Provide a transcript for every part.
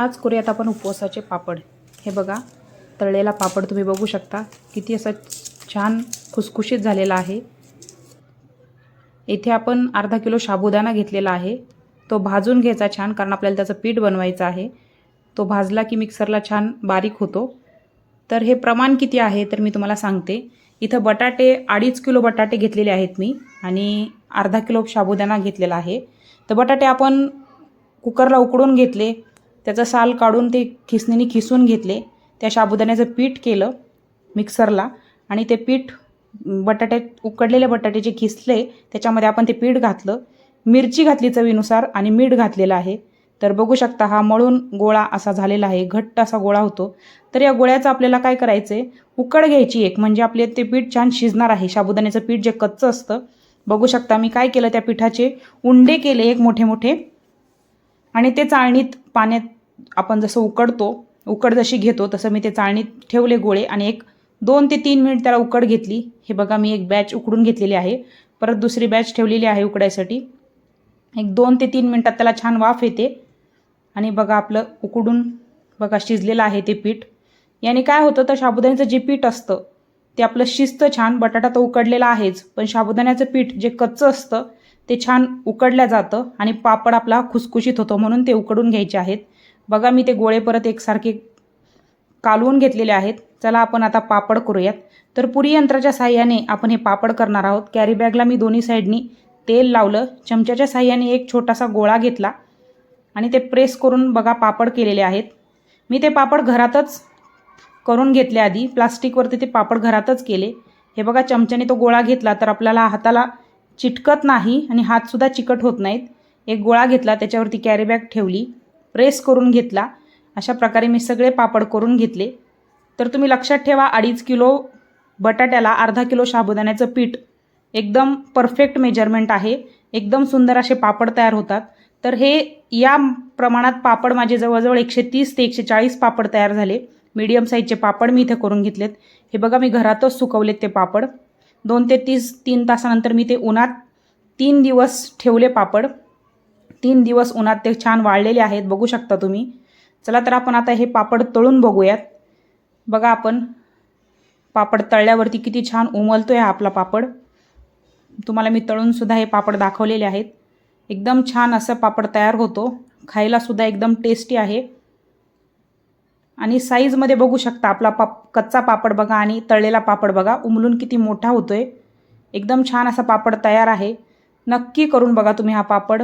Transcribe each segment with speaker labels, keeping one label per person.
Speaker 1: आज करूयात आपण उपवासाचे पापड. हे बघा तळलेला पापड तुम्ही बघू शकता. किती असा छान खुसखुशीत झालेला आहे. इथे आपण अर्धा किलो साबुदाणा घेतलेला आहे. तो भाजून घ्यायचा छान कारण आपल्याला त्याचं पीठ बनवायचं आहे. तो भाजला की मिक्सरला छान बारीक होतो. तर हे प्रमाण किती आहे तर मी तुम्हाला सांगते. इथं बटाटे अडीच किलो बटाटे घेतलेले आहेत मी आणि अर्धा किलो साबुदाणा घेतलेला आहे. तर बटाटे आपण कुकरला उकडून घेतले. त्याचं साल काढून ते खिसणीने खिसून घेतले. त्या साबुदाण्याचं पीठ केलं मिक्सरला आणि ते पीठ बटाट्यात उकडलेले बटाटे जे खिसले त्याच्यामध्ये आपण ते पीठ घातलं. मिरची घातली चवीनुसार आणि मीठ घातलेलं आहे. तर बघू शकता हा मळून गोळा असा झालेला आहे. घट्ट असा गोळा होतो. तर या गोळ्याचं आपल्याला काय करायचं आहे उकड घ्यायची एक म्हणजे आपले ते पीठ छान शिजणार आहे. साबुदाण्याचं पीठ जे कच्चं असतं. बघू शकता मी काय केलं त्या पिठाचे. उंडे केले एक मोठे मोठे आणि ते चाळणीत पाण्यात आपण जसं उकडतो उकड जशी घेतो तसं मी ते चाळणीत ठेवले गोळे आणि एक दोन ते तीन मिनिट त्याला उकड घेतली. हे बघा मी एक बॅच उकडून घेतलेली आहे. परत दुसरी बॅच ठेवलेली आहे उकडायसाठी. एक दोन ते तीन मिनटात त्याला छान वाफ येते. आणि बघा आपलं उकडून बघा शिजलेलं आहे ते पीठ. याने काय होतं तर साबुदाण्याचं जे पीठ असतं ते आपलं शिजतं छान. बटाटा तर उकडलेला आहेच पण साबुदाण्याचं पीठ जे कच्चं असतं ते छान उकडलं जातं आणि पापड आपला खुसखुशीत होतो म्हणून ते उकडून घ्यायचे आहेत. बघा मी ते गोळे परत एकसारखे कालवून घेतलेले आहेत. चला आपण आता पापड करूयात. तर पुरी यंत्राच्या साह्याने आपण हे पापड करणार आहोत. कॅरी बॅगला मी दोन्ही साईडनी तेल लावलं. चमच्याच्या साह्याने एक छोटासा गोळा घेतला आणि ते प्रेस करून बघा पापड केलेले आहेत. मी ते पापड घरातच करून घेतले आधी. प्लास्टिकवरती ते पापड घरातच केले. हे बघा चमच्याने तो गोळा घेतला तर आपल्याला हाताला चिटकत नाही आणि हातसुद्धा चिकट होत नाहीत. एक गोळा घेतला त्याच्यावरती कॅरी बॅग ठेवली. प्रेस करून घेतला. अशा प्रकारे मी सगळे पापड करून घेतले. तर तुम्ही लक्षात ठेवा अडीच किलो बटाट्याला अर्धा किलो साबुदाण्याचं पीठ एकदम परफेक्ट मेजरमेंट आहे. एकदम सुंदर असे पापड तयार होतात. तर हे या प्रमाणात पापड माझे जवळजवळ एकशे तीस ते एकशे चाळीस पापड तयार झाले. मीडियम साईजचे पापड मी इथे करून घेतलेत. हे बघा मी घरातच सुकवलेत ते पापड. दोन ते तीस तीन तासानंतर मी ते उन्हात तीन दिवस ठेवले पापड. तीन दिवस उन्हात ते छान वाळलेले आहेत बघू शकता तुम्ही. चला तर आपण आता हे पापड तळून बघूयात. बघा आपण पापड तळल्यावरती किती छान उमलतो आहे आपला पापड. तुम्हाला मी तळूनसुद्धा हे पापड दाखवलेले आहेत. एकदम छान असं पापड तयार होतो. खायलासुद्धा एकदम टेस्टी आहे. आणि साईजमध्ये बघू शकता आपला पाप कच्चा पापड बघा आणि तळलेला पापड बघा. उमलून किती मोठा होतो आहे एकदम छान असा पापड तयार आहे. नक्की करून बघा तुम्ही हा पापड.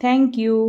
Speaker 1: Thank you.